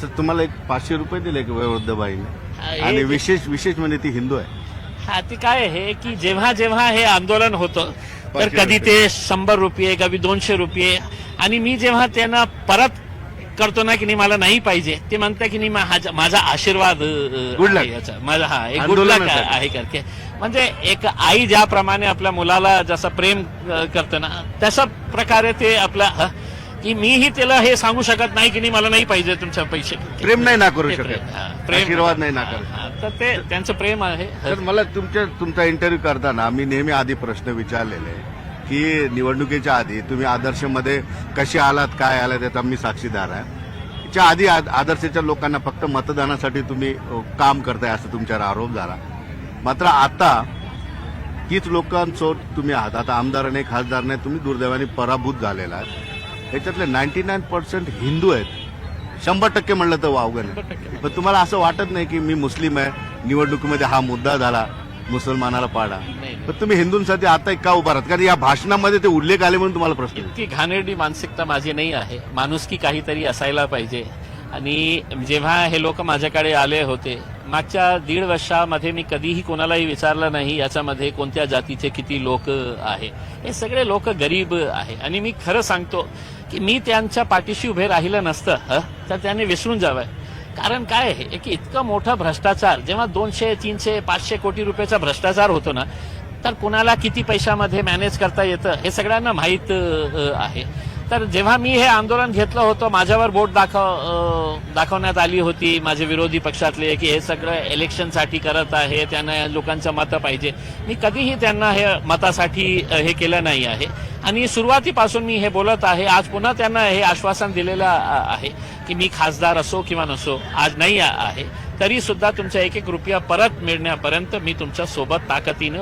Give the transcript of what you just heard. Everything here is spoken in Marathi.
सर तुम्हाला एक पाचशे रुपये दिले की वयोवृद्ध बाईने आणि विशेष विशेष म्हणजे ती हिंदू आहे हा ते काय आहे की जेव्हा जेव्हा हे आंदोलन होतं तर कधी. ते शंभर रुपये कधी दोनशे रुपये आणि मी जेव्हा त्यांना परत करतो ना की नाही मला नाही पाहिजे ते म्हणतात की नाही माझा आशीर्वाद याचा. माझा हा एक गुड लक. आहे करके म्हणजे एक आई ज्याप्रमाणे आपल्या मुलाला जसं प्रेम करते ना तशा प्रकारे ते आपला की मीही त्याला हे सांगू शकत नाही की नाही मला नाही पाहिजे तुमच्या पैसे. प्रेम नाही ना करू ते प्रेम, शकत हा, प्रेम. आशीर्वाद नाही ना करू हा, तर ते त्यांचं प्रेम आहे. तर मला तुमच्या तुमचा इंटरव्ह्यू करताना मी नेहमी आधी प्रश्न विचारलेले की निवडणुकीच्या आधी तुम्ही आदर्शमध्ये कसे आलात काय आलात याचा मी साक्षीदार आहे. च्या आधी आद- आदर्शच्या लोकांना फक्त मतदानासाठी तुम्ही अ, काम करताय असं तुमच्यावर आरोप झाला. मात्र आता तीच लोकांसोबत तुम्ही आहात. आता आमदार नाही खासदार नाही तुम्ही दुर्दैवाने पराभूत झालेला आहात. याच्यातले नाईन्टी नाईन पर्सेंट हिंदू आहेत. शंभर टक्के म्हणलं तर वावगं शंभर नाही टक्के. पण तुम्हाला असं वाटत नाही की मी मुस्लिम आहे निवडणुकीमध्ये हा मुद्दा झाला मुसलमानाला पाडा. पण तुम्ही हिंदूंसाठी आता का उभा राहत? कारण या भाषणामध्ये ते उल्लेख आले म्हणून तुम्हाला प्रश्न इतकी घाणेरडी मानसिकता माझी नाही आहे. माणुसकी काहीतरी असायला पाहिजे. आणि जेव्हा हे लोक माझ्याकडे आले होते मागच्या दीड वर्षामध्ये मी कधीही कोणालाही विचारलं नाही याच्यामध्ये कोणत्या जातीचे किती लोक आहे. हे सगळे लोक गरीब आहे. आणि मी खरं सांगतो की मी त्यांच्या पाठीशी उभे राहिलं नसतं हं, तर त्याने विसरून जावं. कारण काय आहे? की इतकं मोठं भ्रष्टाचार जेव्हा दोनशे तीनशे पाचशे कोटी रुपयाचा भ्रष्टाचार होतो ना तर कुणाला किती पैशामध्ये मॅनेज करता येतं हे सगळ्यांना माहीत आहे. तर जेव्हा मी हे आंदोलन घेतलं होतं माझ्यावर बोट दाखव दाखवण्यात आली होती माझे विरोधी पक्षातले की हे सगळं इलेक्शनसाठी करत आहे त्यांना लोकांचं मतं पाहिजे. मी कधीही त्यांना हे मतासाठी हे केलं नाही आहे. आणि सुरुवातीपासून मी हे बोलत आहे आज पुन्हा त्यांना हे आश्वासन दिलेलं आहे की मी खासदार असो किंवा नसो आज नाही आहे. तरी सुद्धा तुमचा एक एक रुपया परत मिळण्यापर्यंत मी तुमच्यासोबत ताकदीने